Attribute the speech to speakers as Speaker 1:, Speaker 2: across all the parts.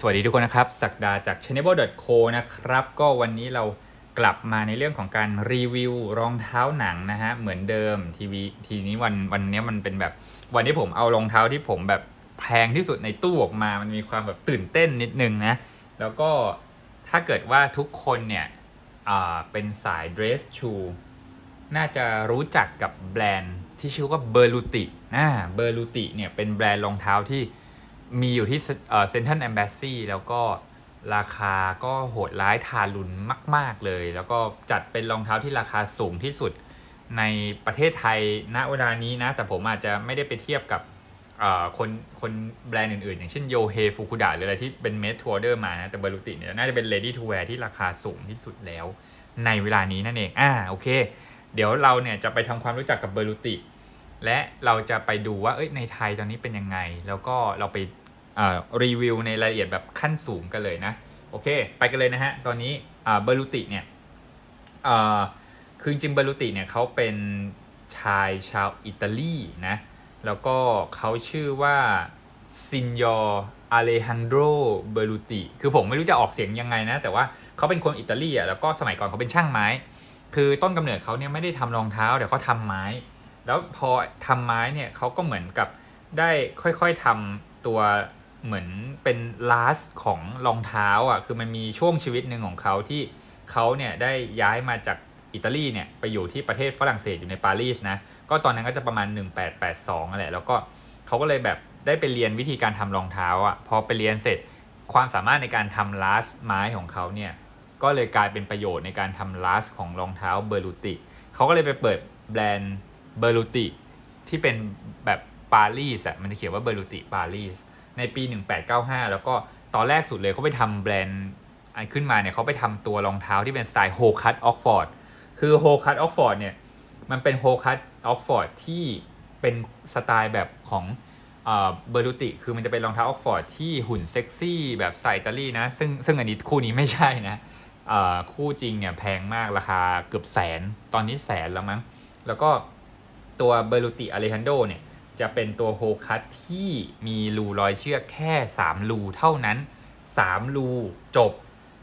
Speaker 1: สวัสดีทุกคนนะครับ สักดาจาก channel.co นะครับ ก็วันนี้เรากลับมาในเรื่องของการรีวิวรองเท้าหนังนะฮะ เหมือนเดิมทีวีทีนี้วันวันนี้มันเป็นแบบ วันที่ผมเอารองเท้าที่ผมแบบแพงที่สุดในตู้ออกมา มันมีความแบบตื่นเต้นนิดนึงนะ แล้วก็ถ้าเกิดว่าทุกคนเนี่ยอ่าเป็นสาย dress shoe น่าจะรู้จักกับแบรนด์ที่ชื่อว่าเบอร์ลูตินะเบอร์ลูติเนี่ยเป็นแบรนด์รองเท้าที่ มีอยู่ที่เซ็นทรัลแอมบ s สซีแล้วก็ราคาก็โหดร้ายทารุณมาก ๆ เลย แล้วก็จัดเป็นรองเท้าที่ราคาสูงที่สุดในประเทศไทยณเวลานี้นะ แต่ผมอาจจะไม่ได้ไปเทียบกับคนคนแบรนด์อื่น ๆ อย่างเช่นโยเฮฟุกุดะหรืออะไรที่เป็นเมททัวร์เดอร์มานะแต่เบอร์ลูติเนี่ยน่าจะเป็นเลดี้ทูแวร์ที่ราคาสูงที่สุดแล้ว ในเวลานี้นั่นเองอ่าโอเค เดี๋ยวเราเนี่ยจะไปทำความรู้จักกับเบอร์ลูติ และเราจะไปดูว่าเอ้ยในไทยตอนนี้เป็นยังไง แล้วก็เราไปรีวิวในรายละเอียดแบบขั้นสูงกันเลยนะ โอเค ไปกันเลยนะฮะ ตอนนี้เบอร์ลูติเนี่ยคือจริงเบอร์ลูติเนี่ยเขาเป็นชายชาวอิตาลีนะ แล้วก็เขาชื่อว่าซินยอร์อเลฮันโดเบอร์ลูติ คือผมไม่รู้จะออกเสียงยังไงนะ แต่ว่าเขาเป็นคนอิตาลีอะ แล้วก็สมัยก่อนเขาเป็นช่างไม้ คือต้นกำเนิดเขาเนี่ยไม่ได้ทำรองเท้าแต่เขาทำไม้ แล้วพอทำไม้เนี่ยเขาก็เหมือนกับได้ค่อยๆทำตัวเหมือนเป็นลาสของรองเท้าอะคือมันมีช่วงชีวิตหนึ่งของเขาที่เขาเนี่ยได้ย้ายมาจากอิตาลีเนี่ยไปอยู่ที่ประเทศฝรั่งเศสอยู่ในปารีสนะก็ตอนนั้นก็จะประมาณ 1882นั่นแหละแล้วก็เขาก็เลยแบบได้ไปเรียนวิธีการทำรองเท้าอะพอไปเรียนเสร็จความสามารถในการทำลาสไม้ของเขาเนี่ยก็เลยกลายเป็นประโยชน์ในการทำลาสของรองเท้าเบอร์ลูติเขาก็เลยไปเปิดแบรนด์ เบอร์ลูติที่เป็นแบบปารีสอะมันจะเขียนว่าเบอร์ลูติปารีสในปี 1895 แล้วก็ตอนแรกสุดเลยเขาไปทำแบรนด์อันขึ้นมาเนี่ยเขาไปทำตัวรองเท้าที่เป็นสไตล์โฮคัตออกฟอร์ดคือโฮคัตออกฟอร์ดเนี่ยมันเป็นโฮคัตออกฟอร์ดที่เป็นสไตล์แบบของเบอร์ลูติ คือมันจะเป็นรองเท้าออกฟอร์ดที่หุ่นเซ็กซี่แบบสไตล์อิตาลีนะ ซึ่งซึ่งอันนี้คู่นี้ไม่ใช่นะคู่จริงเนี่ยแพงมากราคาเกือบแสน ตอนนี้แสนแล้วมั้ง แล้วก็ ตัวเบร์ลูติอเลฮันโดเนี่ยจะเป็นตัวโฮคัตที่มีรูรอยเชือกแค่ 3 รูเท่านั้น 3 รูจบ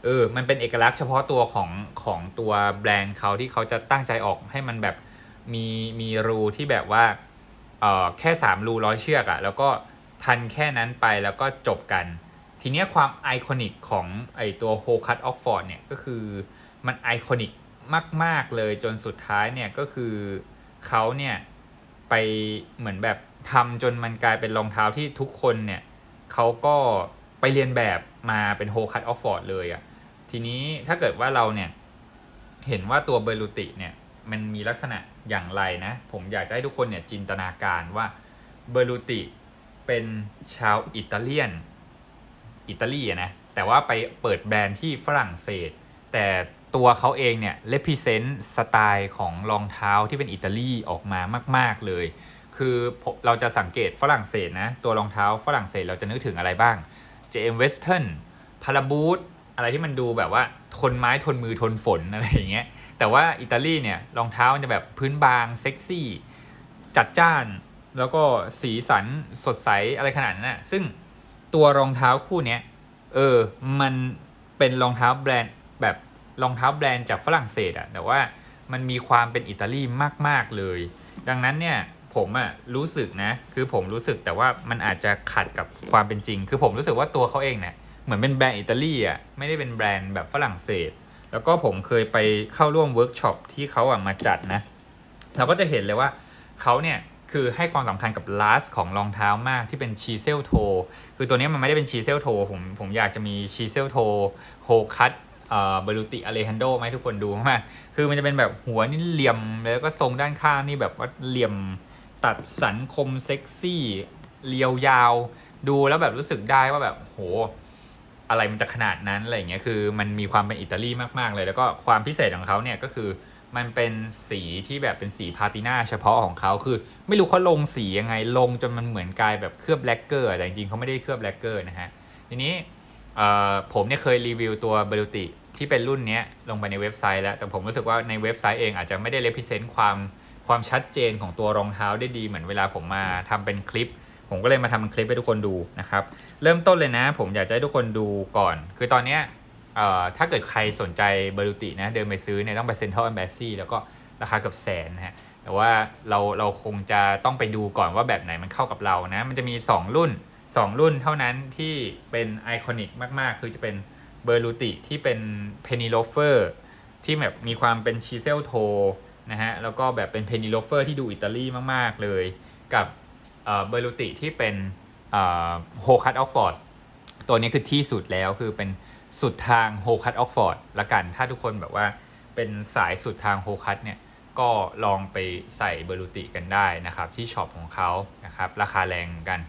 Speaker 1: เออ มันเป็นเอกลักษณ์เฉพาะตัวของของตัวแบรนด์เขาที่เขาจะตั้งใจออกให้มันแบบมีมีรูที่แบบว่า เออแค่ 3 รูร้อยเชือกอะแล้วก็พันแค่นั้นไปแล้วก็จบกัน ทีเนี้ยความไอคอนิกของไอตัวโฮคัตออกฟอร์ดเนี่ยก็คือมันไอคอนิกมาก ๆ เลยจนสุดท้ายเนี่ยก็คือ เขาเนี่ยไปเหมือนแบบทำจนมันกลายเป็นรองเท้าที่ทุกคนเนี่ยเขาก็ไปเรียนแบบมาเป็นโฮคัตออกฟอร์ดเลยอะทีนี้ถ้าเกิดว่าเราเนี่ยเห็นว่าตัวเบอร์ลูติเนี่ยมันมีลักษณะอย่างไรนะ ผมอยากจะให้ทุกคนเนี่ยจินตนาการว่าเบอร์ลูติเป็นชาวอิตาเลียนอิตาลีนะแต่ว่าไปเปิดแบรนด์ที่ฝรั่งเศส แต่ ตัวเขาเองเนี่ยเลพิเซนต์สไตล์ของรองเท้าที่เป็นอิตาลีออกมามาก ๆเลย คือเราจะสังเกตฝรั่งเศสนะ ตัวรองเท้าฝรั่งเศสเราจะนึกถึงอะไรบ้าง JM Western พาราบูทอะไรที่มันดูแบบว่าทนไม้ทนมือทนฝนอะไรอย่างเงี้ย แต่ว่าอิตาลีเนี่ยรองเท้ามันจะแบบพื้นบางเซ็กซี่ จัดจ้าน แล้วก็สีสันสดใสอะไรขนาดนั้นนะซึ่งตัวรองเท้าคู่เนี้ยเออ มันเป็นรองเท้าแบรนด์ รองเท้าแบรนด์จากฝรั่งเศสอะแต่ว่ามันมีความเป็นอิตาลีมาก ๆ เลย ดังนั้นเนี่ยผมอะรู้สึกนะ คือผมรู้สึกแต่ว่ามันอาจจะขัดกับความเป็นจริง คือผมรู้สึกว่าตัวเขาเองเนี่ยเหมือนเป็นแบรนด์อิตาลีอะไม่ได้เป็นแบรนด์แบบฝรั่งเศส แล้วก็ผมเคยไปเข้าร่วมเวิร์กช็อปที่เขาอะมาจัดนะ เราก็จะเห็นเลยว่าเขาเนี่ยคือให้ความสำคัญกับลาสของรองเท้ามากที่เป็นชีเซลโทคือตัวนี้มันไม่ได้เป็นชีเซลโทผมผมอยากจะมีชีเซลโทโฮคัต เบลูติอเลฮันโดมาให้ทุกคนดูมากคือมันจะเป็นแบบหัวนี่เหลี่ยมแล้วก็ทรงด้านข้างนี่แบบว่าเหลี่ยมตัดสันคมเซ็กซี่เรียวยาว ดูแล้วแบบรู้สึกได้ว่าแบบโหอะไรมันจะขนาดนั้นอะไรอย่างเงี้ยคือมันมีความเป็นอิตาลีมากๆเลย แล้วก็ความพิเศษของเขาเนี่ยก็คือมันเป็นสีที่แบบเป็นสีพาติน่าเฉพาะของเขาคือ ไม่รู้เขาลงสียังไงลงจนมันเหมือนกลายแบบเคลือบแบล็กเกอร์แต่จริงๆเขาไม่ได้เคลือบแบล็กเกอร์นะฮะทีนี้ ผมเนี่ยเคยรีวิวตัวเบลูติที่เป็นรุ่นนี้ลงไปในเว็บไซต์แล้ว แต่ผมรู้สึกว่าในเว็บไซต์เองอาจจะไม่ได้เลพิเซนต์ความความชัดเจนของตัวรองเท้าได้ดีเหมือนเวลาผมมาทำเป็นคลิป ผมก็เลยมาทำเป็นคลิปให้ทุกคนดูนะครับ เริ่มต้นเลยนะ ผมอยากจะให้ทุกคนดูก่อน คือตอนนี้ถ้าเกิดใครสนใจเบร์ลูตินะเดินไปซื้อเนี่ยต้องไปเซ็นทรัลแอมบ s ซีแล้วก็ราคาเกือบแสนนะฮะแต่ว่าเราเราคงจะต้องไปดูก่อนว่าแบบไหนมันเข้ากับเรานะ มันจะมี 2 รุ่น 2 รุ่นเท่านั้นที่เป็นไอคอนิกมาก ๆ คือจะเป็นเบอร์ลูติที่เป็นเพนิโลเฟอร์ที่แบบมีความเป็นชีเซลโทนะฮะ แล้วก็แบบเป็นเพนิโลเฟอร์ที่ดูอิตาลีมาก ๆ เลย กับเบอร์ลูติที่เป็นโฮคัตออกฟอร์ดตัวนี้คือที่สุดแล้วคือเป็นสุดทางโฮคัตออกฟอร์ดละกัน ถ้าทุกคนแบบว่าเป็นสายสุดทางโฮคัตเนี่ย ก็ลองไปใส่เบอร์ลูติกันได้นะครับ ที่ช็อปของเขานะครับ ราคาแรงกัน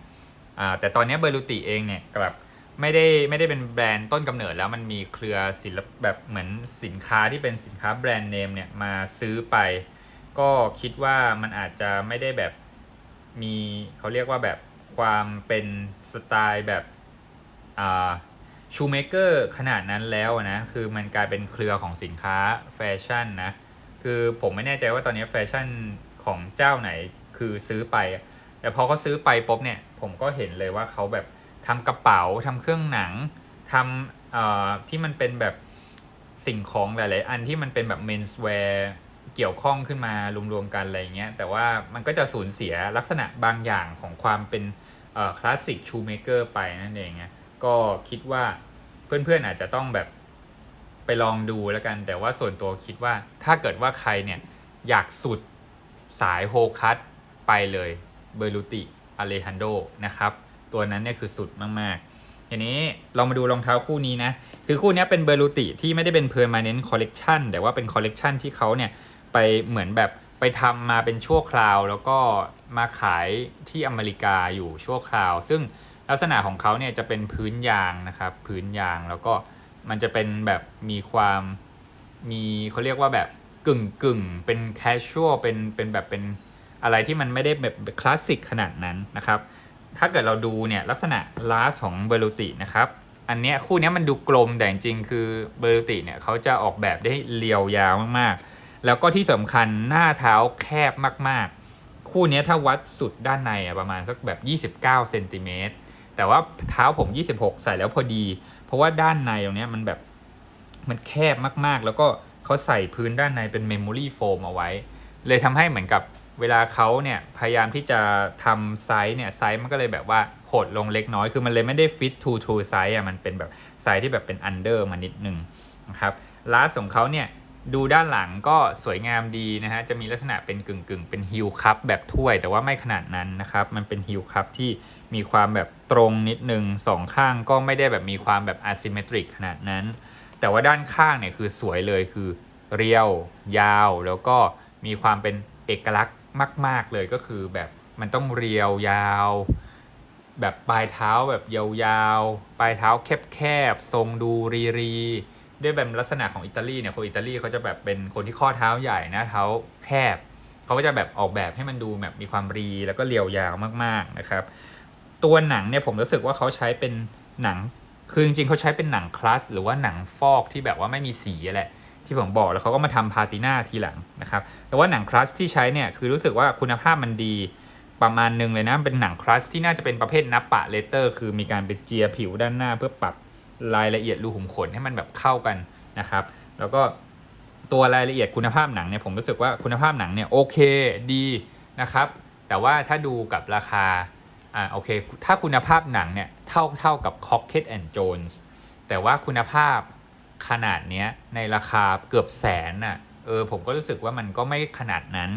Speaker 1: แต่ตอนนี้เบอร์ลูติเองเนี่ยกลับไม่ได้ไม่ได้เป็นแบรนด์ต้นกำเนิดแล้วมันมีเครือศิลปแบบเหมือนสินค้าที่เป็นสินค้าแบรนด์เนมเนี่ยมาซื้อไป ก็คิดว่ามันอาจจะไม่ได้แบบมีเขาเรียกว่าแบบความเป็นสไตล์แบบชูเมเกอร์ขนาดนั้นแล้วนะคือมันกลายเป็นเครือของสินค้าแฟชั่นนะคือผมไม่แน่ใจว่าตอนนี้แฟชั่นของเจ้าไหนคือซื้อไป แต่พอเขาซื้อไปปุ๊บเนี่ยผมก็เห็นเลยว่าเขาแบบทำกระเป๋าทำเครื่องหนังทำที่มันเป็นแบบสิ่งของหลาย ๆ อันที่มันเป็นแบบ menswear เกี่ยวข้องขึ้นมารวม ๆ กันอะไรเงี้ยแต่ว่ามันก็จะสูญเสียลักษณะบางอย่างของความเป็นคลาสสิกชูเมเกอร์ไปนั่นเองก็คิดว่าเพื่อน ๆ อาจจะต้องแบบไปลองดูแล้วกัน แต่ว่าส่วนตัวคิดว่าถ้าเกิดว่าใครเนี่ยอยากสุดสายโฮคัตไปเลย เบร์ลูติอเลฮันโดนะครับ ตัวนั้นเนี่ยคือสุดมากๆ ทีนี้เรามาดูรองเท้าคู่นี้นะ คือคู่นี้เป็นเบร์ลูติที่ไม่ได้เป็น permanent collection แต่ว่าเป็นคอลเลกชันที่เขาเนี่ยไปเหมือนแบบไปทำมาเป็นชั่วคราว แล้วก็มาขายที่อเมริกาอยู่ชั่วคราว ซึ่งลักษณะของเขาเนี่ยจะเป็นพื้นยางนะครับ พื้นยางแล้วก็มันจะเป็นแบบมีความมีเขาเรียกว่าแบบกึ่งกึ่งเป็นแคชชวลเป็นเป็นแบบเป็น อะไรที่มันไม่ได้แบบคลาสสิกขนาดนั้นนะครับ ถ้าเกิดเราดูเนี่ยลักษณะลาสของเบอร์ลูตินะครับอันเนี้ยคู่เนี้ยมันดูกลมแต่จริงๆคือเบอร์ลูติเนี่ยเขาจะออกแบบได้เรียวยาวมากๆ แล้วก็ที่สำคัญหน้าเท้าแคบมากๆ คู่เนี้ยถ้าวัดสุดด้านในอะประมาณสักแบบ 29เซนติเมตรแต่ว่าเท้าผม 26 ใส่แล้วพอดี เพราะว่าด้านในตรงเนี้ยมันแบบมันแคบมากๆ แล้วก็เขาใส่พื้นด้านในเป็นเมมโมรี่โฟมเอาไว้ เลยทำให้เหมือนกับ เวลาเขาเนี่ยพยายามที่จะทำไซส์เนี่ยไซส์มันก็เลยแบบว่าหดลงเล็กน้อย คือมันเลยไม่ได้ฟิตทูทูไซส์อะมันเป็นแบบไซส์ที่แบบเป็นอันเดอร์มานิดนึงนะครับลาสของเขาเนี่ยดูด้านหลังก็สวยงามดีนะฮะจะมีลักษณะเป็นกึ่งกึ่งเป็นฮิลคัพแบบถ้วย แต่ว่าไม่ขนาดนั้นนะครับ มันเป็นฮิลคัพที่มีความแบบตรงนิดนึงสองข้างก็ไม่ได้แบบมีความแบบอะซิเมตริกขนาดนั้น แต่ว่าด้านข้างเนี่ยคือสวยเลยคือเรียวยาว แล้วก็มีความเป็นเอกลักษณ์ มาก ๆเลยก็คือแบบมันต้องเรียวยาว แบบปลายเท้าแบบยาวๆ ปลายเท้าแคบๆ ทรงดูรีรีด้วยแบบลักษณะของอิตาลีเนี่ยคนอิตาลีเขาจะแบบเป็นคนที่ข้อเท้าใหญ่น้าเท้าแคบเขาก็จะแบบออกแบบให้มันดูแบบมีความรีแล้วก็เรียวยาวมากๆนะครับ ตัวหนังเนี่ยผมรู้สึกว่าเขาใช้เป็นหนังคือจริงๆเขาใช้เป็นหนังคลาสหรือว่าหนังฟอกที่แบบว่าไม่มีสีแหละ ที่ผมบอกแล้วเขาก็มาทำพาติน่าทีหลังนะครับแต่ว่าหนังคลาสที่ใช้เนี่ยคือรู้สึกว่าคุณภาพมันดีประมาณหนึ่งเลยนะเป็นหนังคลาสที่น่าจะเป็นประเภทนับปะเลเตอร์ คือมีการไปเจียผิวด้านหน้า เพื่อปรับรายละเอียดรูขุมขนให้มันแบบเข้ากันนะครับ แล้วก็ตัวรายละเอียดคุณภาพหนังเนี่ยผมรู้สึกว่าคุณภาพหนังเนี่ยโอเคดีนะครับแต่ว่าถ้าดูกับราคาอ่าโอเค ถ้าคุณภาพหนังเนี่ยเท่าเท่ากับ Cocket and Jones แต่ว่าคุณภาพ ขนาดเนี้ยในราคาเกือบแสนน่ะเออผมก็รู้สึกว่ามันก็ไม่ขนาดนั้น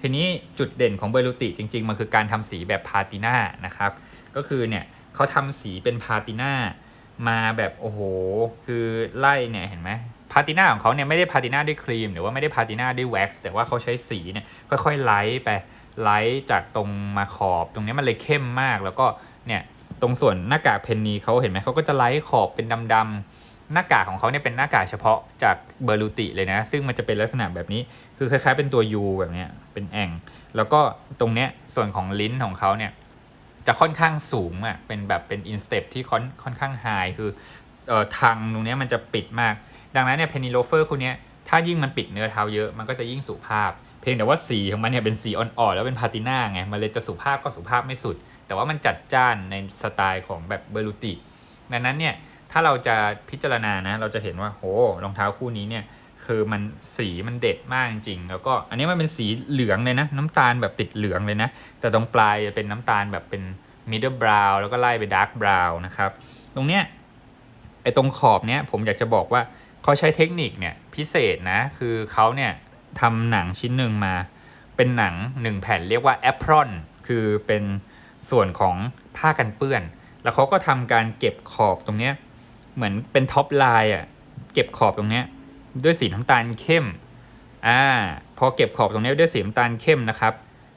Speaker 1: ทีนี้จุดเด่นของเบลูติจริง ๆ มันคือการทำสีแบบพาติน่านะครับ ก็คือเนี่ยเขาทำสีเป็นพาติน่ามาแบบโอ้โห คือไล่เนี่ยเห็นไหมพาติน่าของเขาเนี่ยไม่ได้พาติน่าด้วยครีม หรือว่าไม่ได้พาติน่าด้วยแว็กซ์แต่ว่าเขาใช้สีเนี่ยค่อยๆไล่ไปไลท์จากตรงมาขอบ ตรงนี้มันเลยเข้มมากแล้วก็เนี่ยตรงส่วนหน้ากากเพนนีเขาเห็นไหมเขาก็จะไลท์ขอบเป็นดำๆ หน้ากากของเขาเนี่ยเป็นหน้ากากเฉพาะจากเบอร์ลูติเลยนะ ซึ่งมันจะเป็นลักษณะแบบนี้ คือคล้ายๆเป็นตัว U แบบเนี้ยเป็นแองแล้วก็ตรงเนี้ยส่วนของลิ้นของเขาเนี่ยจะค่อนข้างสูงอะเป็นแบบเป็นอินสเตปที่ค่อนค่อนข้างไฮคือเอ่อทางตรงเนี้ยมันจะปิดมาก ดังนั้นเนี่ยเพนิโลเฟอร์คนเนี้ยถ้ายิ่งมันปิดเนื้อเท้าเยอะมันก็จะยิ่งสุภาพ เพียงแต่ว่าสีของมันเนี่ยเป็นสีอ่อนๆแล้วเป็นพาติน่าไงมันเลยจะสุภาพก็สุภาพไม่สุด แต่ว่ามันจัดจ้านในสไตล์ของแบบเบอร์ลูติดังนั้นเนี่ย ถ้าเราจะพิจารณานะ เราจะเห็นว่าโหรองเท้าคู่นี้เนี่ย คือมันสีมันเด็ดมากจริง แล้วก็อันนี้มันเป็นสีเหลืองเลยนะ น้ำตาลแบบติดเหลืองเลยนะ แต่ตรงปลายจะเป็นน้ำตาลแบบเป็น middle brown แล้วก็ไล่ไป dark brown นะครับ ตรงเนี้ยไอตรงขอบเนี้ยผมอยากจะบอกว่าเขาใช้เทคนิคเนี่ยพิเศษนะ คือเขาเนี่ยทำหนังชิ้นหนึ่งมา เป็นหนังหนึ่งแผ่นเรียกว่าแอปรอนคือเป็นส่วนของผ้ากันเปื้อน แล้วเขาก็ทำการเก็บขอบตรงเนี้ย เหมือนเป็นท็อปไลน์อะเก็บขอบตรงเนี้ยด้วยสีน้ำตาลเข้มอ่าพอเก็บขอบตรงนี้ด้วยสีน้ำตาลเข้มนะครับ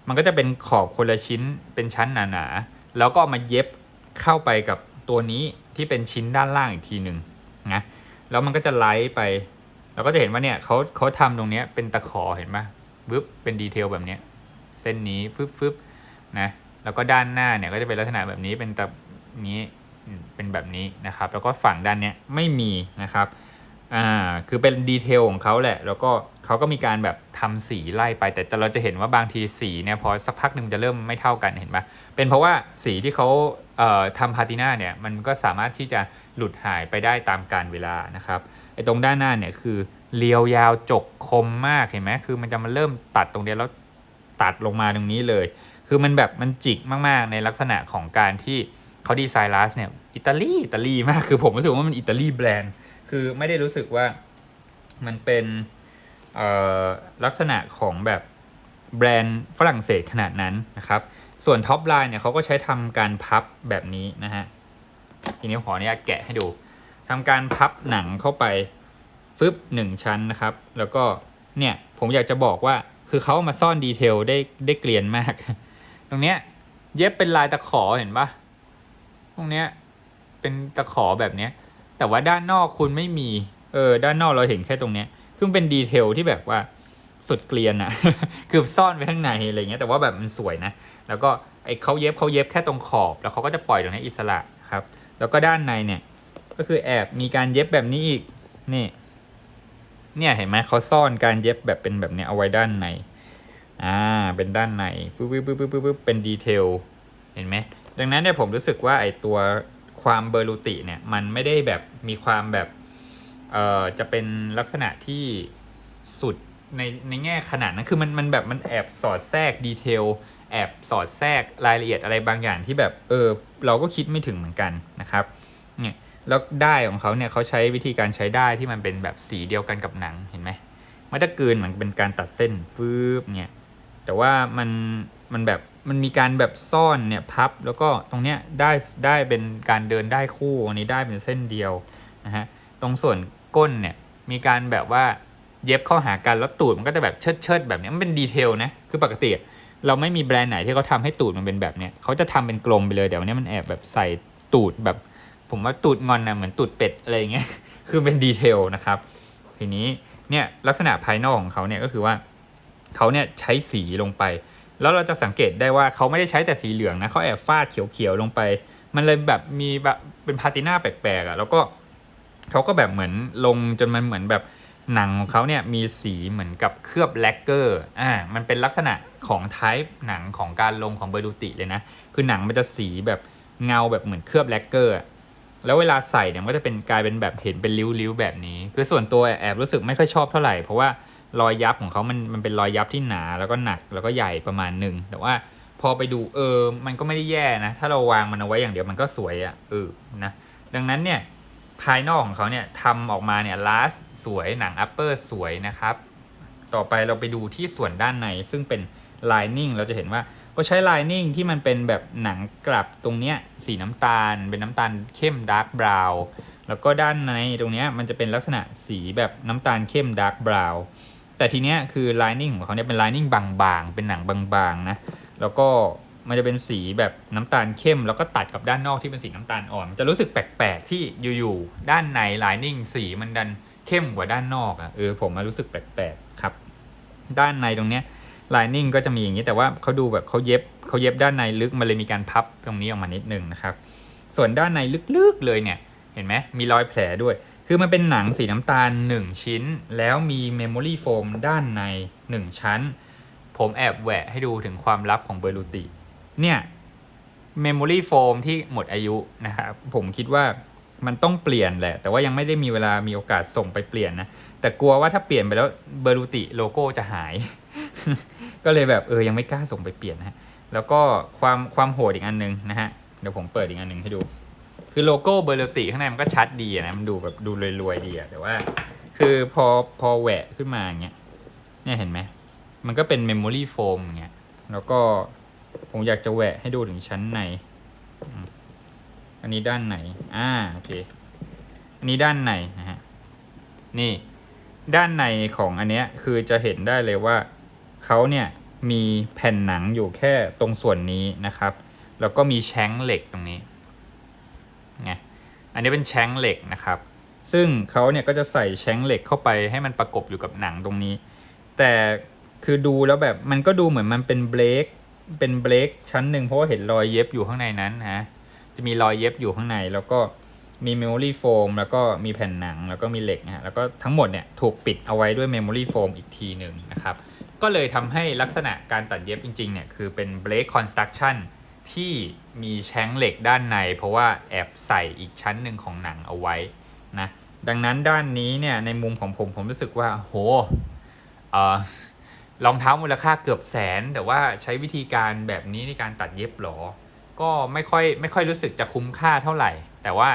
Speaker 1: มันก็จะเป็นขอบคนละชิ้นเป็นชั้นหนาๆแล้วก็เอามาเย็บเข้าไปกับตัวนี้ที่เป็นชิ้นด้านล่างอีกทีหนึ่งนะแล้วมันก็จะไล่ไป เราก็จะเห็นว่าเนี่ยเขาเขาทำตรงนี้เป็นตะขอเห็นไหมบึ๊บเป็นดีเทลแบบนี้เส้นนี้ฟึบฟึบนะแล้วก็ด้านหน้าเนี่ยก็จะเป็นลักษณะแบบนี้เป็นตะนี้ เป็นแบบนี้นะครับ แล้วก็ฝั่งด้านเนี้ยไม่มีนะครับอ่าคือเป็นดีเทลของเขาแหละ แล้วก็เขาก็มีการแบบทำสีไล่ไปแต่แต่เราจะเห็นว่าบางทีสีเนี่ยพอสักพักหนึ่งจะเริ่มไม่เท่ากันเห็นปะเป็นเพราะว่าสีที่เขาเอ่อทำพาติน่าเนี่ยมันก็สามารถที่จะหลุดหายไปได้ตามกาลเวลานะครับไอ้ตรงด้านหน้าเนี่ยคือเรียวยาวจกคมมากเห็นไหมคือมันจะมาเริ่มตัดตรงเนี้ยแล้วตัดลงมาตรงนี้เลย คือมันแบบมันจิกมากๆ ในลักษณะของการที่ เขาดีไซน์ลาสเนี่ยอิตาลีอิตาลีมากคือผมรู้สึกว่ามันอิตาลีแบรนด์คือไม่ได้รู้สึกว่ามันเป็นลักษณะของแบบแบรนด์ฝรั่งเศสขนาดนั้นนะครับส่วนท็อปไลน์เนี่ยเขาก็ใช้ทำการพับแบบนี้นะฮะทีนี้ขออนุญาตแกะให้ดูทำการพับหนังเข้าไปฟึบหนึ่งชั้นนะครับ แล้วก็เนี่ยผมอยากจะบอกว่าคือเขามาซ่อนดีเทลได้ได้เกลียนมาก ตรงเนี้ยเย็บเป็นลายตะขอเห็นปะ ตรงเนี้ยเป็นตะขอแบบเนี้ย แต่ว่าด้านนอกคุณไม่มี เออ ด้านนอกเราเห็นแค่ตรงเนี้ยคือเป็นดีเทลที่แบบว่าสุดเกลียนอะคือซ่อนไว้ข้างในอะไรเงี้ย แต่ว่าแบบมันสวยนะ แล้วก็ไอ้เขาเย็บเขาเย็บแค่ตรงขอบ แล้วเขาก็จะปล่อยตรงนี้อิสระครับ แล้วก็ด้านในเนี่ย ก็คือแอบมีการเย็บแบบนี้อีก นี่ เนี่ยเห็นไหมเขาซ่อนการเย็บแบบเป็นแบบเนี้ยเอาไว้ด้านใน อ่า เป็นด้านในปึ๊บปึ๊บปึ๊บปึ๊บปึ๊บปึ๊บเป็นดีเทล เห็นไหม ดังนั้นเนี่ยผมรู้สึกว่าไอตัวความเบอร์ลูติเนี่ยมันไม่ได้แบบมีความแบบเอ่อจะเป็นลักษณะที่สุดในในแง่ขนาดนั้นคือมันมันแบบมันแอบสอดแทรกดีเทลแอบสอดแทรกรายละเอียดอะไรบางอย่างที่แบบเออเราก็คิดไม่ถึงเหมือนกันนะครับเนี่ยแล้วได้ของเขาเนี่ยเขาใช้วิธีการใช้ได้ที่มันเป็นแบบสีเดียวกันกับหนังเห็นไหมมันจะเกินเหมือนเป็นการตัดเส้นฟืบเนี่ยแต่ว่ามันมันแบบ มันมีการแบบซ่อนเนี่ยพับแล้วก็ตรงเนี้ยได้ได้เป็นการเดินได้คู่อันนี้ได้เป็นเส้นเดียวนะฮะตรงส่วนก้นเนี่ยมีการแบบว่าเย็บเข้าหากันแล้วตูดมันก็จะแบบเชิดเชิดแบบนี้มันเป็นดีเทลนะคือปกติเราไม่มีแบรนด์ไหนที่เขาทำให้ตูดมันเป็นแบบเนี้ยเขาจะทำเป็นกลมไปเลยแต่วันนี้มันแอบแบบใส่ตูดแบบ ผมว่าตูดงอนนะเหมือนตูดเป็ดอะไรอย่างเงี้ยคือเป็นดีเทลนะครับทีนี้เนี่ยลักษณะภายนอกของเขาเนี่ยก็คือว่าเขาเนี่ยใช้สีลงไป แล้วเราจะสังเกตได้ว่าเขาไม่ได้ใช้แต่สีเหลืองนะเขาแอบฟาดเขียวๆลงไป มันเลยแบบมีแบบเป็นพาติน่าแปลกๆอะ่ะแล้วก็เขาก็แบบเหมือนลงจนมันเหมือนแบบหนังของเขาเนี่ยมีสีเหมือนกับเคลือบแลกเกอร์อ่ามันเป็นลักษณะของไทป์หนังของการลงของเบอร์ดูติเลยนะคือหนังมันจะสีแบบเงาแบบเหมือนเคลือบแลกเกอร์อะแล้วเวลาใส่เนี่ยก็จะเป็นกลายเป็นแบบเห็นเป็นริ้วๆแบบนี้ คือส่วนตัวแอบรู้สึกไม่ค่อยชอบเท่าไหร่เพราะว่า รอยยับของเขามันมันเป็นรอยยับที่หนาแล้วก็หนักแล้วก็ใหญ่ประมาณหนึ่งแต่ว่าพอไปดูเออมันก็ไม่ได้แย่นะ ถ้าเราวางมันเอาไว้อย่างเดียวมันก็สวยอะ่ะเออนะดังนั้นเนี่ยภายนอกของเขาเนี่ยทำออกมาเนี่ยลาสสวยหนังอัปเปอร์สวยนะครับ ต่อไปเราไปดูที่ส่วนด้านในซึ่งเป็น lining เราจะเห็นว่าเขาใช้ lining ที่มันเป็นแบบหนังกลับตรงเนี้ยสีน้ำตาล เป็นน้ำตาลเข้ม dark brown แล้วก็ด้านในตรงเนี้ยมันจะเป็นลักษณะสีแบบน้ำตาลเข้ม dark brown แต่ทีเนี้ยคือ lining ของเขาเนี่ยเป็น lining บางๆ เป็นหนังบางๆนะ แล้วก็มันจะเป็นสีแบบน้ำตาลเข้ม แล้วก็ตัดกับด้านนอกที่เป็นสีน้ำตาลอ่อน จะรู้สึกแปลกๆที่อยู่ๆด้านใน lining สีมันดันเข้มกว่าด้านนอกอะ่ะเออผมมารู้สึกแปลกๆครับ ด้านในตรงเนี้ย lining ก็จะมีอย่างนี้แต่ว่าเขาดูแบบเขาเย็บเขาเย็บด้านในลึกมันเลยมีการพับตรงนี้ออกมานิดนึงนะครับ ส่วนด้านในลึกๆเลยเนี่ย เห็นไหมมีรอยแผลด้วย คือมันเป็นหนังสีน้ำตาล 1 ชิ้น แล้วมีเมมโมรี่โฟมด้านใน 1 ชั้น ผมแอบแหวะให้ดูถึงความลับของเบอร์ลูติ เนี่ย Memory Foam ที่หมดอายุนะครับผมคิดว่ามันต้องเปลี่ยนแหละ แต่ว่ายังไม่ได้มีเวลามีโอกาสส่งไปเปลี่ยนนะ แต่กลัวว่าถ้าเปลี่ยนไปแล้วเบอร์ u ติโลโก้จะหาย ก็เลยแบบเออยังไม่กล้าส่งไปเปลี่ยนนะแล้วก็ความความโหดอีกอันนึงนะฮะเดี๋ยวผมเปิดอีกอันหนึงให้ดู คือโลโก้เบอร์ u ติข้างในมันก็ชัดดีนะมันดูแบบดูรวยๆดีอะแต่ว่า คือพอพอแหวะขึ้นมาอย่างเงี้ยเนี่ยเห็นไหมมันก็เป็นเมมโมรี่โฟมอย่างเงี้ยแล้วก็ผมอยากจะแหวะให้ดูถึงชั้นใน อันนี้ด้านไหน อ่า โอเค อันนี้ด้านในนะฮะ นี่ ด้านในของอันเนี้ยคือจะเห็นได้เลยว่าเขาเนี่ยมีแผ่นหนังอยู่แค่ตรงส่วนนี้นะครับ แล้วก็มีแช้งเหล็กตรงนี้ ไงอันนี้เป็นแช้งเหล็กนะครับ ซึ่งเขาเนี่ยก็จะใส่แช้งเหล็กเข้าไปให้มันประกบอยู่กับหนังตรงนี้ แต่คือดูแล้วแบบมันก็ดูเหมือนมันเป็นเบรกเป็นเบรกชั้นหนึ่งเพราะว่าเห็นรอยเย็บอยู่ข้างในนั้นนะจะมีรอยเย็บอยู่ข้างใน แล้วก็มีเมมโมรี่โฟมแล้วก็มีแผ่นหนังแล้วก็มีเหล็กนะฮะแล้วก็ทั้งหมดเนี่ยถูกปิดเอาไว้ด้วยเมมโมรี่โฟมอีกทีหนึ่งนะครับก็เลยทำให้ลักษณะการตัดเย็บจริงๆเนี่ยคือเป็นเบ ที่มีแช้งเหล็กด้านใน เพราะว่าแอบใส่อีกชั้นหนึ่งของหนังเอาไว้นะดังนั้นด้านนี้เนี่ยในมุมของผมผมรู้สึกว่าโหเออรองเท้ามูลค่าเกือบแสน แต่ว่าใช้วิธีการแบบนี้ในการตัดเย็บหรอ ก็ไม่ค่อยไม่ค่อยรู้สึกจะคุ้มค่าเท่าไหร่ แต่ว่า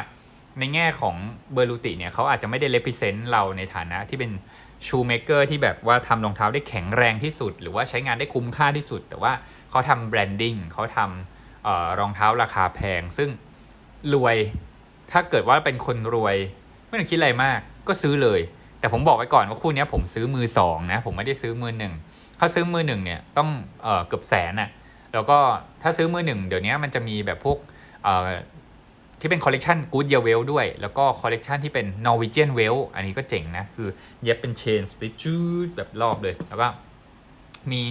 Speaker 1: ในแง่ของเบอร์ลูติเนี่ยเขาอาจจะไม่ได้เลพิเซนต์เราในฐานะที่เป็นชูเมเกอร์ที่แบบว่าทำรองเท้าได้แข็งแรงที่สุด หรือว่าใช้งานได้คุ้มค่าที่สุด แต่ว่าเขาทำแบรนดิ้งเขาทำ รองเท้าราคาแพง ซึ่งรวยถ้าเกิดว่าเป็นคนรวย ไม่ต้องคิดอะไรมาก ก็ซื้อเลย แต่ผมบอกไว้ก่อนว่าคู่นี้ผมซื้อมือสองนะผมไม่ได้ซื้อมือหนึ่งถ้าซื้อมือหนึ่งเนี่ยต้องเออเกือบแสนน่ะแล้วก็ถ้าซื้อมือหนึ่งเดี๋ยวนี้มันจะมีแบบพวกที่เป็นคอลเลกชัน Good Year Well ด้วย แล้วก็คอลเลกชันที่เป็น Norwegian Well อันนี้ก็เจ๋งนะ คือเย็บเป็นเชนสปิจูดแบบรอบเลย แล้วก็มี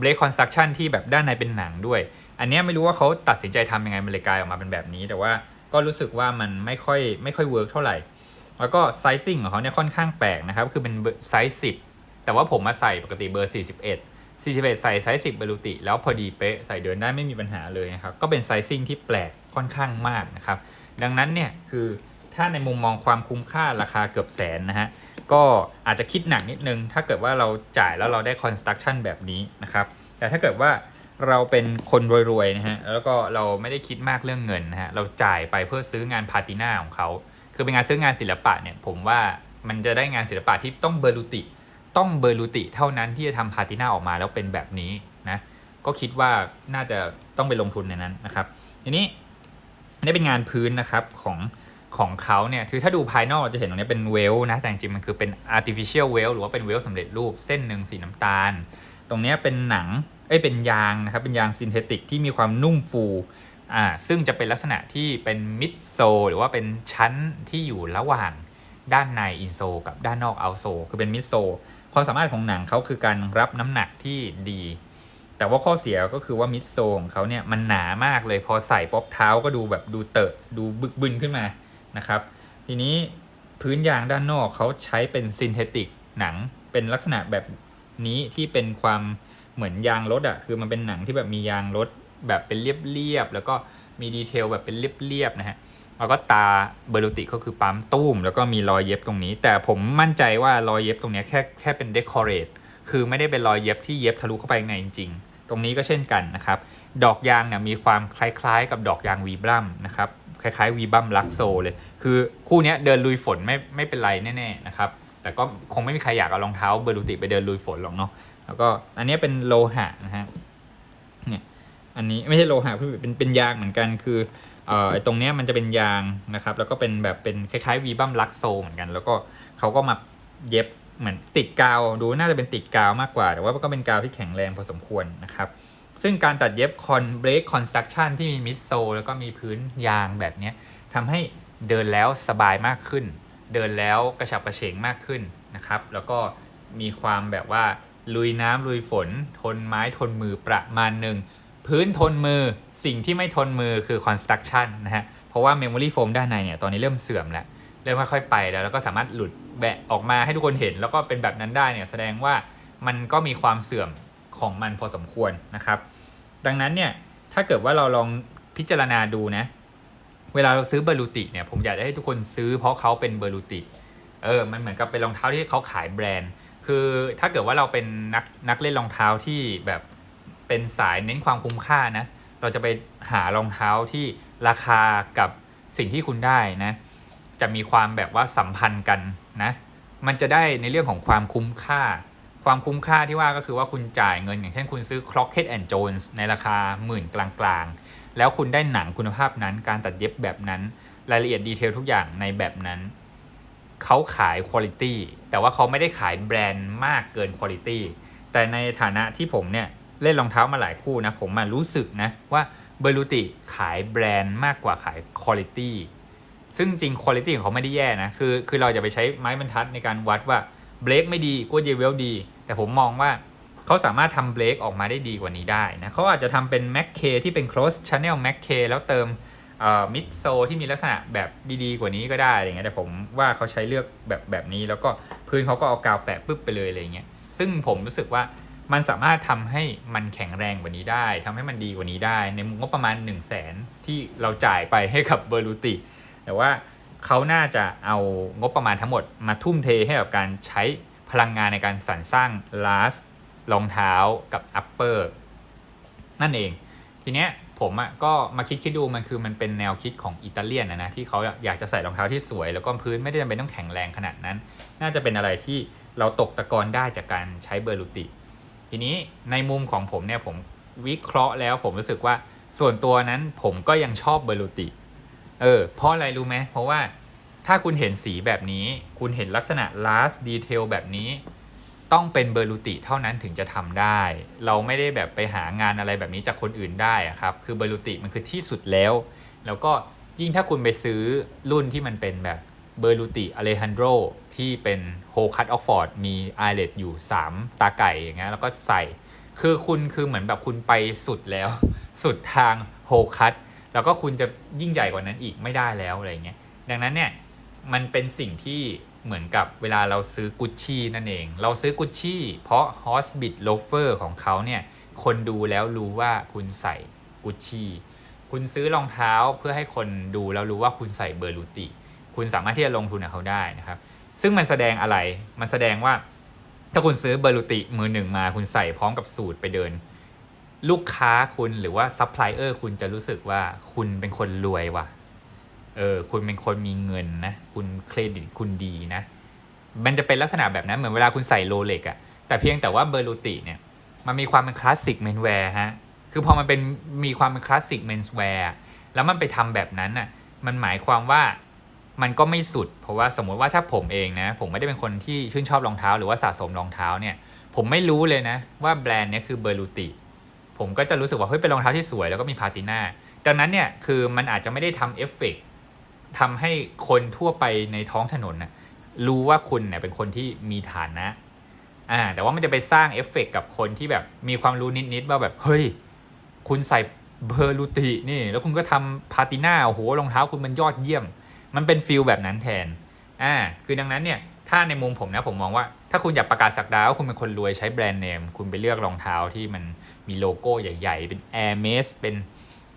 Speaker 1: Blade Construction ที่แบบด้านในเป็นหนังด้วย อันนี้ไม่รู้ว่าเขาตัดสินใจทำยังไงมันเลยกลายออกมาเป็นแบบนี้ แต่ว่าก็รู้สึกว่ามันไม่ค่อยไม่ค่อยเวิร์กเท่าไหร่ แล้วก็ไซซิ่งของเขาเนี่ยค่อนข้างแปลกนะครับ คือเป็นไซส์10แต่ว่าผมมาใส่ปกติเบอร์ 41 41 ใส่ไซส์10เบลูติ แล้วพอดีเป๊ะใส่เดินได้ไม่มีปัญหาเลยนะครับ ก็เป็นไซซิ่งที่แปลกค่อนข้างมากนะครับ ดังนั้นเนี่ยคือถ้าในมุมมองความคุ้มค่าราคาเกือบแสนนะฮะ ก็อาจจะคิดหนักนิดนึง ถ้าเกิดว่าเราจ่ายแล้วเราได้คอนสตรักชั่นแบบนี้นะครับ แต่ถ้าเกิดว่า เราเป็นคนรวยๆนะฮะแล้วก็เราไม่ได้คิดมากเรื่องเงินนะฮะเราจ่ายไปเพื่อซื้องานพาติน่าของเขาคือเป็นงานซื้องานศิลปะเนี่ยผมว่ามันจะได้งานศิลปะที่ต้องเบอร์ลูติ ต้องเบอร์ลูติ เท่านั้นที่จะทำพาติน่าออกมาแล้วเป็นแบบนี้นะก็คิดว่าน่าจะต้องไปลงทุนในนั้นนะครับทีนี้อันนี้เป็นงานพื้นนะครับของของเขาเนี่ยคือถ้าดูภายนอกเราจะเห็นตรงนี้เป็นเวลนะแต่จริงมันคือเป็น artificial well หรือว่าเป็นเวลสำเร็จรูปเส้นหนึ่งสีน้ำตาล ตรงนี้เป็นหนัง เอ้ยเป็นยางนะครับเป็นยางซินเทติกที่มีความนุ่มฟูอ่าซึ่งจะเป็นลักษณะที่เป็นมิดโซหรือว่าเป็นชั้นที่อยู่ระหว่างด้านในอินโซกับด้านนอกเอาโซคือเป็นมิดโซความสามารถของหนังเขาคือการรับน้ำหนักที่ดี แต่ว่าข้อเสียก็คือว่ามิดโซของเขาเนี่ยมันหนามากเลยพอใส่ป๊อปเท้าก็ดูแบบดูเตอะดูบึกบึนขึ้นมานะครับ ทีนี้พื้นยางด้านนอกเขาใช้เป็นซินเทติกหนังเป็นลักษณะแบบนี้ที่เป็นความ เหมือนยางรถอะคือมันเป็นหนังที่แบบมียางรถแบบเป็นเรียบๆแล้วก็มีดีเทลแบบเป็นเรียบๆนะฮะแล้วก็ตาเบอร์ลูติก็คือปั๊มตุ้ม แล้วก็มีรอยเย็บตรงนี้ แต่ผมมั่นใจว่ารอยเย็บตรงนี้แค่แค่เป็นเดคอเรทคือไม่ได้เป็นรอยเย็บที่เย็บทะลุเข้าไปในจริงๆ ตรงนี้ก็เช่นกันนะครับ ดอกยางเนี่ยมีความคล้ายๆ กับดอกยางวีบัมนะครับคล้ายๆวีบัมลักโซเลย คือคู่นี้เดินลุยฝนไม่ไม่เป็นไรแน่ๆนะครับ แต่ก็คงไม่มีใครอยากเอารองเท้าเบอร์ลูติไปเดินลุยฝนหรอกเนาะ แล้วก็อันนี้เป็นโลหะนะฮะเนี่ยอันนี้ไม่ใช่โลหะพี่เป็นเป็นยางเหมือนกันคือเอ่อไอตรงเนี้ยมันจะเป็นยางนะครับ แล้วก็เป็นแบบเป็นคล้ายๆวีบัมลักโซเหมือนกัน แล้วก็เขาก็มาเย็บเหมือนติดกาวดูน่าจะเป็นติดกาวมากกว่า แต่ว่าก็เป็นกาวที่แข็งแรงพอสมควรนะครับ ซึ่งการตัดเย็บคอนเบรกคอนสตรั c ชั่นที่มีมิดโซแล้วก็มีพื้นยางแบบนี้ทำให้เดินแล้วสบายมากขึ้น เดินแล้วกระฉับกระเฉงมากขึ้นนะครับ แล้วก็มีความแบบว่า ลุยน้ำลุยฝน ทนไม้ทนมือประมาณหนึ่งพื้นทนมือสิ่งที่ไม่ทนมือคือ construction นะฮะ เพราะว่า memory foam ด้านในเนี่ยตอนนี้เริ่มเสื่อมแล้ว เริ่มค่อยๆไปแล้ว แล้วก็สามารถหลุดแบะออกมาให้ทุกคนเห็น แล้วก็เป็นแบบนั้นได้เนี่ยแสดงว่ามันก็มีความเสื่อมของมันพอสมควรนะครับ ดังนั้นเนี่ยถ้าเกิดว่าเราลองพิจารณาดูนะ เวลาเราซื้อเบอร์ลูติเนี่ยผมอยากให้ทุกคนซื้อเพราะเขาเป็นเบอร์ลูติเออมันเหมือนกับเป็นรองเท้าที่เขาขายแบรนด์ คือถ้าเกิดว่าเราเป็นนักนักเล่นรองเท้าที่แบบเป็นสายเน้นความคุ้มค่านะ เราจะไปหารองเท้าที่ราคากับสิ่งที่คุณได้นะ จะมีความแบบว่าสัมพันธ์กันนะ มันจะได้ในเรื่องของความคุ้มค่า ความคุ้มค่าที่ว่าก็คือว่าคุณจ่ายเงินอย่างเช่นคุณซื้อ Crockett and Jones ในราคาหมื่นกลางๆ แล้วคุณได้หนังคุณภาพนั้น การตัดเย็บแบบนั้น รายละเอียดดีเทลทุกอย่างในแบบนั้น เขาขายคุณภาพแต่ว่าเขาไม่ได้ขายแบรนด์มากเกินคุณภาพแต่ในฐานะที่ผมเนี่ยเล่นรองเท้ามาหลายคู่นะ ผมมารู้สึกนะว่าเบอร์ลูติขายแบรนด์มากกว่าขายคุณภาพซึ่งจริงคุณภาพของเขาไม่ได้แย่นะ คือคือเราจะไปใช้ไม้บรรทัดในการวัดว่าเบรกไม่ดีกูเยเวลดี แต่ผมมองว่าเขาสามารถทำเบรกออกมาได้ดีกว่านี้ได้นะเขาอาจจะทำเป็น Mac K ที่เป็น close channel Mac K แล้วเติม มิดโซที่มีลักษณะแบบดีๆ กว่านี้ก็ได้อะไรเงี้ยแต่ผมว่าเขาใช้เลือกแบบแบบนี้ แล้วก็พื้นเขาก็เอากาวแปะปึ๊บไปเลยอะไรเงี้ยซึ่งผมรู้สึกว่ามันสามารถทำให้มันแข็งแรงกว่านี้ได้ทำให้มันดีกว่านี้ได้ ในงบประมาณ 1 0 0 0 0แสนที่เราจ่ายไปให้กับเบอร์ลูติ แต่ว่าเขาน่าจะเอางบประมาณทั้งหมดมาทุ่มเทให้กับการใช้พลังงานในการสรรสร้างลาสรองเท้ากับอัปเปอร์นั่นเอง ทีเนี้ย ผมอะก็มาคิดคิดดูมันคือมันเป็นแนวคิดของอิตาเลียนนะนะที่เขาอยากจะใส่รองเท้าที่สวย แล้วก็พื้นไม่ได้จำเป็นต้องแข็งแรงขนาดนั้น น่าจะเป็นอะไรที่เราตกตะกอนได้จากการใช้เบอร์ลูติ ทีนี้ในมุมของผมเนี่ยผมวิเคราะห์แล้วผมรู้สึกว่าส่วนตัวนั้นผมก็ยังชอบเบอร์ลูติ เออเพราะอะไรรู้ไหมเพราะว่าถ้าคุณเห็นสีแบบนี้ คุณเห็นลักษณะ last detail แบบนี้ ต้องเป็นเบอร์ลูติเท่านั้นถึงจะทำได้ เราไม่ได้แบบไปหางานอะไรแบบนี้จากคนอื่นได้ครับ คือเบอร์ลูติมันคือที่สุดแล้ว แล้วก็ยิ่งถ้าคุณไปซื้อรุ่นที่มันเป็นแบบเบอร์ลูติอเลฮันโดรที่เป็นโฮคัตออกฟอร์ดมีไอเลตอยู่ 3 ตาไก่อย่างเงี้ยแล้วก็ใส่ คือคุณคือเหมือนแบบคุณไปสุดแล้ว สุดทางโฮคัตแล้วก็คุณจะยิ่งใหญ่กว่านั้นอีกไม่ได้แล้วอะไรเงี้ยดังนั้นเนี่ยมันเป็นสิ่งที่ เหมือนกับเวลาเราซื้อกุชชี่นั่นเอง เราซื้อกุชชี่เพราะฮอสบิทโลเฟอร์ของเขาเนี่ย คนดูแล้วรู้ว่าคุณใส่กุชชี่ คุณซื้อรองเท้าเพื่อให้คนดูแล้วรู้ว่าคุณใส่เบอร์ลูติ คุณสามารถที่จะลงทุนกับเขาได้นะครับ ซึ่งมันแสดงอะไร มันแสดงว่า ถ้าคุณซื้อเบอร์ลูติมือหนึ่งมา คุณใส่พร้อมกับสูตรไปเดิน ลูกค้าคุณหรือว่าซัพพลายเออร์คุณจะรู้สึกว่าคุณเป็นคนรวยว่ะ เออคุณเป็นคนมีเงินนะ คุณเครดิตคุณดีนะ มันจะเป็นลักษณะแบบนั้น เหมือนเวลาคุณใส่โรเล็กอะแต่เพียงแต่ว่าเบอร์ลูติเนี่ย มันมีความเป็นคลาสสิกเมนแวร์ฮะ คือพอมันเป็นมีความเป็นคลาสสิกเมนส์แวร์แล้วมันไปทำแบบนั้นน่ะมันหมายความว่ามันก็ไม่สุด เพราะว่าสมมติว่าถ้าผมเองนะ ผมไม่ได้เป็นคนที่ชื่นชอบรองเท้า หรือว่าสะสมรองเท้าเนี่ย ผมไม่รู้เลยนะ ว่าแบรนด์เนี้คือเบอร์ลูติ ผมก็จะรู้สึกว่าเฮ้ยเป็นรองเท้าที่สวยแล้วก็มีพาติน่าดังนั้นเนี่ยคือมันอาจจะไม่ได้ทำเอฟเฟก ทำให้คนทั่วไปในท้องถนนนะรู้ว่าคุณเนี่ยเป็นคนที่มีฐานะอ่าแต่ว่ามันจะไปสร้างเอฟเฟกกับคนที่แบบมีความรู้นิดๆว่าแบบเฮ้ย คุณใส่เบอร์ลูตินี่ แล้วคุณก็ทำพาติน่าโอ้โหรองเท้าคุณมันยอดเยี่ยม มันเป็นฟิลแบบนั้นแทนอ่าคือดังนั้นเนี่ยถ้าในมุมผมนะผมมองว่า ถ้าคุณอยากประกาศสักดาว่าคุณเป็นคนรวยใช้แบรนด์เนม คุณไปเลือกรองเท้าที่มันมีโลโก้ใหญ่ ๆ เป็น Air m a s เป็น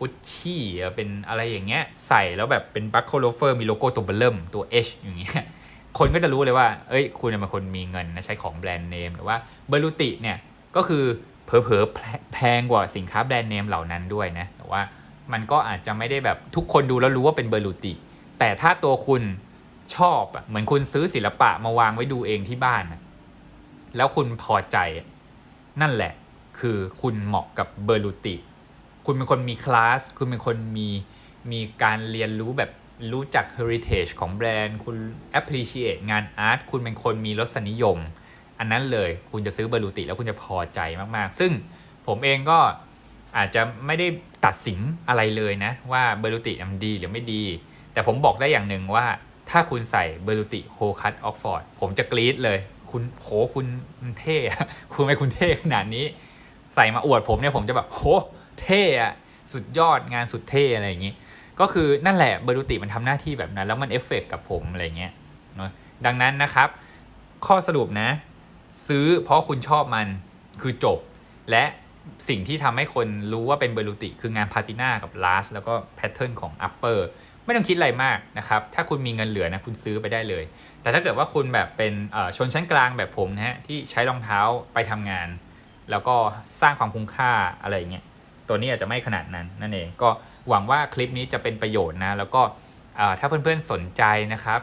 Speaker 1: อุชชี่เป็นอะไรอย่างเงี้ยใส่แล้วแบบเป็นบัคโคโลเฟอร์มีโลโก้ตัวเบลเริ่มตัว H อย่างเงี้ยคนก็จะรู้เลยว่า เอ้ย คุณเป็นคนมีเงินนะใช้ของแบรนด์เนมหรือว่าเบลูติเนี่ยก็คือเผลอๆแพงกว่าสินค้าแบรนด์เนมเหล่านั้นด้วยนะแต่ว่ามันก็อาจจะไม่ได้แบบทุกคนดูแล้วรู้ว่าเป็นเบลูติแต่ถ้าตัวคุณชอบอะเหมือนคุณซื้อศิลปะมาวางไว้ดูเองที่บ้านอะแล้วคุณพอใจนั่นแหละ คือคุณเหมาะกับเบอร์ลูติ คุณเป็นคนมีคลาส คุณเป็นคนมีมีการเรียนรู้แบบรู้จัก heritage ของแบรนด์ คุณ appreciate งานอาร์ต คุณเป็นคนมีรสนิยม อันนั้นเลย คุณจะซื้อเบอร์ลูติแล้วคุณจะพอใจมากๆ ซึ่งผมเองก็อาจจะไม่ได้ตัดสินอะไรเลยนะ ว่าเบอร์ลูติมันดีหรือไม่ดี แต่ผมบอกได้อย่างหนึ่งว่าถ้าคุณใส่เบอร์ลูติโฮคัตออกฟอร์ดผมจะกรี๊ดเลย คุณโหคุณเท่ คุณไม่คุณเท่ขนาดนี้ ใส่มาอวดผมเนี่ยผมจะแบบโห เท่อะสุดยอดงานสุดเท่อะไรอย่างนี้ ก็คือนั่นแหละเบอร์ลูติมันทำหน้าที่แบบนั้น แล้วมันเอฟเฟกกับผมอะไรเงี้ยเนาะดังนั้นนะครับ ข้อสรุปนะ ซื้อเพราะคุณชอบมันคือจบ และสิ่งที่ทำให้คนรู้ว่าเป็นเบอร์ลูติคืองานพาตินากับลาสแล้วก็แพทเทิร์นของอัปเปอร์ไม่ต้องคิดอะไรมากนะครับ ถ้าคุณมีเงินเหลือนะคุณซื้อไปได้เลย แต่ถ้าเกิดว่าคุณแบบเป็นชนชั้นกลางแบบผมนะฮะที่ใช้รองเท้าไปทำงาน แล้วก็สร้างความคุ้มค่าอะไรอย่างเงี้ย ตัวนี้อาจจะไม่ขนาดนั้นนั่นเองก็หวังว่าคลิปนี้จะเป็นประโยชน์นะ แล้วก็ถ้าเพื่อนๆสนใจนะครับ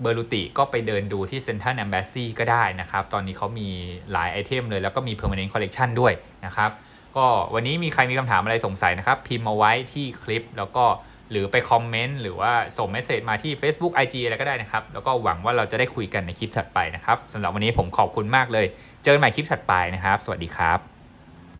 Speaker 1: เบอร์ลูติก็ไปเดินดูที่ Central Embassy ก็ได้นะครับ ตอนนี้เขามีหลายไอเทมเลย แล้วก็มี Permanent Collection ด้วยนะครับ ก็วันนี้มีใครมีคำถามอะไรสงสัยนะครับ พิมพ์มาไว้ที่คลิป แล้วก็หรือไปคอมเมนต์หรือว่าส่งเมสเซจมาที่ Facebook IG อะไรก็ได้นะครับ แล้วก็หวังว่าเราจะได้คุยกันในคลิปถัดไปนะครับสำหรับวันนี้ผมขอบคุณมากเลย เจอกันใหม่คลิปถัดไปนะครับ สวัสดีครับ